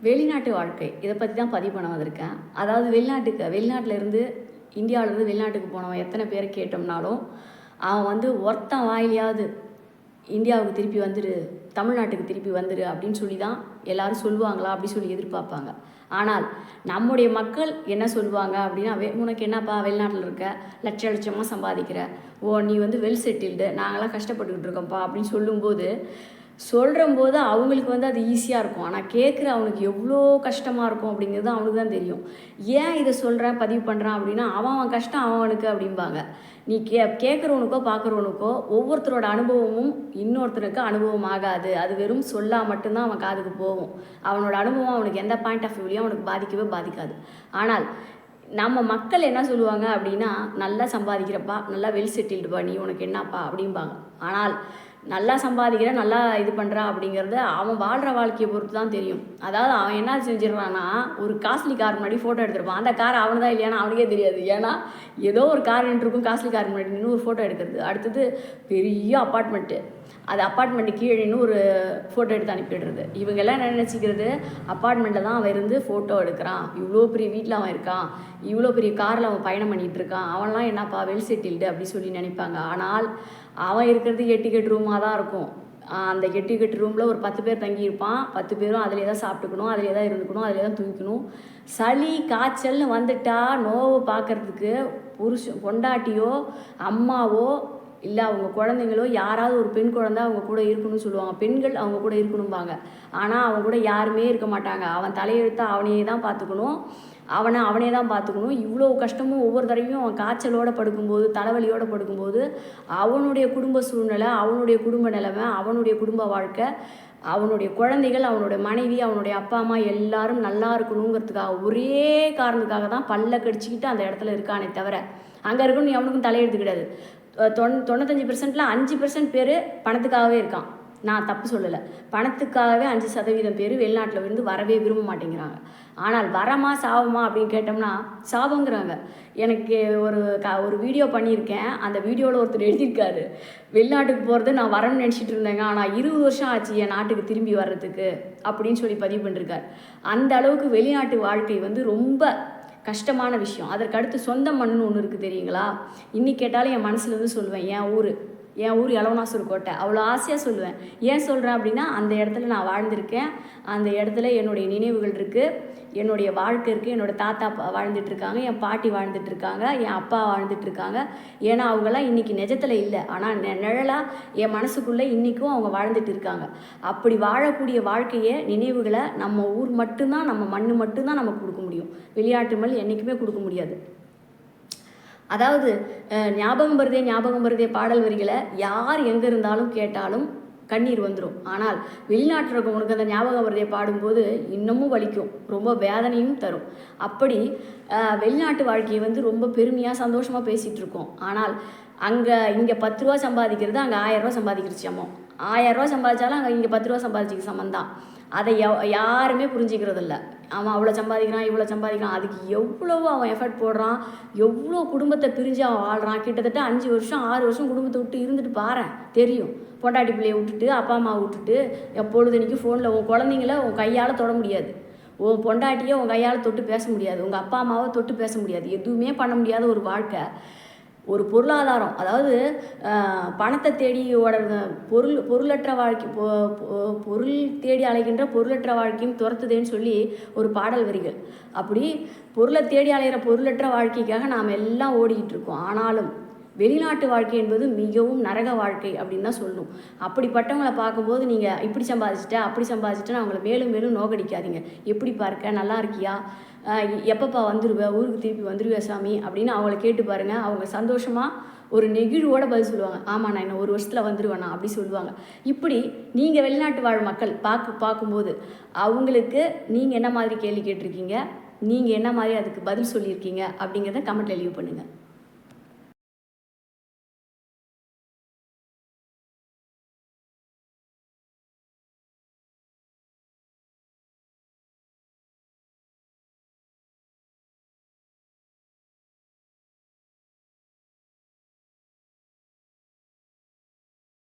வெளிநாட்டு வாழ்க்கை. இதை பற்றி தான் பதிவு பண்ண வந்திருக்கேன். அதாவது வெளிநாட்டுக்கு வெளிநாட்டிலேருந்து இந்தியாவிலேருந்து வெளிநாட்டுக்கு போனவன் எத்தனை பேரை கேட்டோம்னாலும் அவன் வந்து ஒருத்தன் வாயிலையாவது இந்தியாவுக்கு திருப்பி வந்துடு தமிழ்நாட்டுக்கு திருப்பி வந்துடு அப்படின்னு சொல்லி தான் எல்லாரும் சொல்லுவாங்களா அப்படி சொல்லி எதிர்பார்ப்பாங்க. ஆனால் நம்முடைய மக்கள் என்ன சொல்லுவாங்க அப்படின்னா "வே- உனக்கு என்னப்பா வெளிநாட்டில் இருக்க? லட்ச லட்சமாக சம்பாதிக்கிற. ஓ நீ வந்து வெல் செட்டில்டு நாங்களாம் கஷ்டப்பட்டுக்கிட்டு இருக்கோம்ப்பா. அப்படின்னு சொல்லும்போது சொல்கிறம்போது அவங்களுக்கு வந்து அது ஈஸியாக இருக்கும். ஆனால் கேட்குற அவனுக்கு எவ்வளோ கஷ்டமாக இருக்கும் அப்படிங்கிறது அவனுக்கு தான் தெரியும். ஏன் இதை சொல்கிறேன் பதிவு பண்ணுறான் அப்படின்னா அவன் அவன் கஷ்டம் அவன் அவனுக்கு அப்படிம்பாங்க. நீ கே கேட்குறவனுக்கோ பார்க்குறவனுக்கோ ஒவ்வொருத்தரோட அனுபவமும் இன்னொருத்தனுக்கு அனுபவம் ஆகாது. அது வெறும் சொல்லா மட்டும்தான் அவன் காதுக்கு போகும். அவனோட அனுபவம் அவனுக்கு எந்த பாயிண்ட் ஆஃப் வியூலையும் அவனுக்கு பாதிக்கவே பாதிக்காது. ஆனால் நம்ம மக்கள் என்ன சொல்லுவாங்க அப்படின்னா நல்லா சம்பாதிக்கிறப்பா நல்லா வெல் செட்டில்டுப்பா நீ உனக்கு என்னப்பா? அப்படிம்பாங்க. ஆனால் நல்லா சம்பாதிக்கிற நல்லா இது பண்ணுறா அப்படிங்கிறது அவன் வாழ்கிற வாழ்க்கையை பொறுத்து தான் தெரியும். அதாவது அவன் என்ன செஞ்சிடறான்னா ஒரு காஸ்ட்லி கார் முன்னாடி ஃபோட்டோ எடுத்திருப்பான். அந்த கார் அவனுதான் இல்லையான்னு அவனுக்கே தெரியாது. ஏன்னா ஏதோ ஒரு கார் நின்றுருக்கும் காஸ்ட்லி கார் முன்னாடி நின்று ஒரு ஃபோட்டோ எடுக்கிறது. அடுத்தது பெரிய அப்பார்ட்மெண்ட்டு அது அப்பார்ட்மெண்ட்டு கீழேன்னு ஒரு ஃபோட்டோ எடுத்து அனுப்பிடுறது. இவங்கெல்லாம் என்ன நினச்சிக்கிறது? அப்பார்ட்மெண்ட்டில் தான் அவன் இருந்து ஃபோட்டோ எடுக்கிறான். இவ்வளோ பெரிய வீட்டில் அவன் இருக்கான். இவ்வளோ பெரிய காரில் அவன் பயணம் பண்ணிகிட்டு இருக்கான். அவன்லாம் என்னப்பா வெல் செட்டில்டு அப்படி சொல்லி நினைப்பாங்க. ஆனால் அவன் இருக்கிறது எட்டிக்கெட் ரூமாக தான் இருக்கும். அந்த எட்டிக்கெட் ரூமில் ஒரு பத்து பேர் தங்கியிருப்பான். பத்து பேரும் அதிலே தான் சாப்பிட்டுக்கணும் அதிலே தான் இருந்துக்கணும் அதிலே தான் தூங்கிக்கணும். சளி காய்ச்சல்னு வந்துட்டா நோவை பார்க்கறதுக்கு புருஷன் பொண்டாட்டியோ அம்மாவோ இல்லை அவங்க குழந்தைங்களோ யாராவது ஒரு பெண் குழந்தை அவங்க கூட இருக்கணும்னு சொல்லுவாங்க. பெண்கள் அவங்க கூட இருக்கணும்பாங்க. ஆனால் அவங்க கூட யாருமே இருக்க மாட்டாங்க. அவன் தலையெழுத்த அவனையே தான் பார்த்துக்கணும். அவனை அவனே தான் பார்த்துக்கணும். இவ்வளோ கஷ்டமும் ஒவ்வொரு தடவையும் அவன் காய்ச்சலோடு படுக்கும்போது தலைவலியோடு படுக்கும்போது அவனுடைய குடும்ப சூழ்நிலை அவனுடைய குடும்ப நிலைமை அவனுடைய குடும்ப வாழ்க்கை அவனுடைய குழந்தைகள் அவனுடைய மனைவி அவனுடைய அப்பா அம்மா எல்லாரும் நல்லா இருக்கணுங்கிறதுக்காக ஒரே காரணத்துக்காக தான் பல்ல கடிச்சிக்கிட்டு அந்த இடத்துல இருக்கானே தவிர அங்கே இருக்கணும் எவனுக்கும் தலையெழுத்து கிடையாது. தொண்ணூ தொண்ணூத்தஞ்சு பெர்சன்ட்டில் அஞ்சு பெர்சன்ட் பேர் பணத்துக்காகவே இருக்கான். நான் தப்பு சொல்லலை. பணத்துக்காகவே அஞ்சு சதவீதம் பேர் வெளிநாட்டில் இருந்து வரவே விரும்ப மாட்டேங்கிறாங்க. ஆனால் வரமா சாவமா அப்படின்னு கேட்டோம்னா சாபங்கிறாங்க எனக்கு ஒரு க ஒரு வீடியோ பண்ணியிருக்கேன். அந்த வீடியோவில் ஒருத்தர் எழுதியிருக்காரு. வெளிநாட்டுக்கு போகிறது நான் வரணும்னு நினச்சிட்டு இருந்தேங்க. ஆனால் இருபது வருஷம் ஆச்சு என் நாட்டுக்கு திரும்பி வர்றதுக்கு அப்படின்னு சொல்லி பதிவு பண்ணிருக்கார். அந்த அளவுக்கு வெளிநாட்டு வாழ்க்கை வந்து ரொம்ப கஷ்டமான விஷயம். அதற்கு அடுத்து சொந்த மண்ணுன்னு ஒன்று இருக்குது தெரியுங்களா? இன்னைக்கு கேட்டாலும் என் மனசுலேருந்து சொல்லுவேன் என் ஊர். என் ஊர் இளவனாசூர் கோட்டை. அவ்வளோ ஆசையாக சொல்லுவேன். ஏன் சொல்கிறேன் அப்படின்னா அந்த இடத்துல நான் வாழ்ந்திருக்கேன். அந்த இடத்துல என்னுடைய நினைவுகள் இருக்குது என்னுடைய வாழ்க்கை இருக்குது என்னோட தாத்தா பா- என் பாட்டி வாழ்ந்துட்டுருக்காங்க என் அப்பா வாழ்ந்துட்டுருக்காங்க ஏன்னா அவங்களாம் இன்னைக்கு நிஜத்தில் இல்லை. ஆனால் நெ நிழலாக என் மனசுக்குள்ளே இன்றைக்கும் அவங்க வாழ்ந்துட்டு இருக்காங்க. அப்படி வாழக்கூடிய வாழ்க்கையை நினைவுகளை நம்ம ஊர் மட்டும்தான் நம்ம மண் மட்டும்தான் நமக்கு கொடுக்க முடியும். விளையாட்டு மல் என்றைக்குமே கொடுக்க முடியாது. அதாவது ஞாபகம் வருதே ஞாபகம் வருதே பாடல் வரிகளை யார் எங்கே இருந்தாலும் கேட்டாலும் கண்ணீர் வந்துடும் ஆனால் வெளிநாட்டில் இருக்கவனுக்கு அந்த ஞாபகம் வருதே பாடும்போது இன்னமும் வலிக்கும் ரொம்ப வேதனையும் தரும். அப்படி வெளிநாட்டு வாழ்க்கையை வந்து ரொம்ப பெருமையாக சந்தோஷமாக பேசிகிட்டு இருக்கோம். ஆனால் அங்கே இங்கே பத்து ரூபா சம்பாதிக்கிறது அங்கே ஆயிரம் ரூபா சம்பாதிக்கிற ஆயிரம் ரூபா சம்பாதிச்சாலும் அங்கே இங்கே பத்து ரூபா சம்பாதிச்சிக்க சமம் அதை யாருமே புரிஞ்சிக்கிறது இல்லை அவன் அவ்வளோ சம்பாதிக்கிறான் இவ்வளோ சம்பாதிக்கிறான். அதுக்கு எவ்வளவோ அவன் எஃபர்ட் போடுறான் எவ்வளோ குடும்பத்தை பிரிஞ்சு அவன் வாழ்கிறான் கிட்டத்தட்ட அஞ்சு வருஷம் ஆறு வருஷம் குடும்பத்தை விட்டு இருந்துட்டு பாரேன் தெரியும். பொண்டாட்டி பிள்ளையை விட்டுட்டு அப்பா அம்மா விட்டுட்டு எப்பொழுதுனைக்கும் ஃபோனில் உன் குழந்தைங்கள உன் கையால் தொட முடியாது. உன் பொண்டாட்டியை உன் கையால் தொட்டு பேச முடியாது. உங்கள் அப்பா அம்மாவை தொட்டு பேச முடியாது. எதுவுமே பண்ண முடியாத ஒரு வாழ்க்கை. ஒரு பொருளாதாரம் அதாவது பணத்தை தேடி ஓடுற பொருள் பொருளற்ற வாழ்க்கை பொ- பொருள் தேடி அலைகின்ற பொருளற்ற வாழ்க்கையும் துரத்துதேன்னு சொல்லி ஒரு பாடல் வரிகள். அப்படி பொருளை தேடி அலைகிற பொருளற்ற வாழ்க்கைக்காக நாம் எல்லாம் ஓடிக்கிட்டு இருக்கோம். ஆனாலும் வெளிநாட்டு வாழ்க்கை என்பது மிகவும் நரக வாழ்க்கை அப்படின்னு தான் சொல்லணும். அப்படிப்பட்டவங்களை பார்க்கும்போது நீங்கள் இப்படி சம்பாதிச்சிட்ட அப்படி சம்பாதிச்சிட்டா அவங்கள மேலும் மேலும் நோகடிக்காதீங்க. எப்படி பார்க்க நல்லா இருக்கியா? எப்பப்பா வந்துடுவேன் ஊருக்கு திருப்பி வந்துடுவே சாமி? அப்படின்னு அவங்கள கேட்டு பாருங்கள் அவங்க சந்தோஷமாக ஒரு நெகிழ்வோட பதில் சொல்லுவாங்க. ஆமாம் நான் இன்னும் ஒரு வருஷத்தில் வந்துடுவேண்ணா அப்படி சொல்லுவாங்க. இப்படி நீங்கள் வெளிநாட்டு வாழ் மக்கள் பார்க்க பார்க்கும்போது அவங்களுக்கு நீங்கள் என்ன மாதிரி கேள்வி கேட்டிருக்கீங்க? நீங்கள் என்ன மாதிரி அதுக்கு பதில் சொல்லியிருக்கீங்க? அப்படிங்கிறத கமெண்ட்டில் லீவ் பண்ணுங்கள்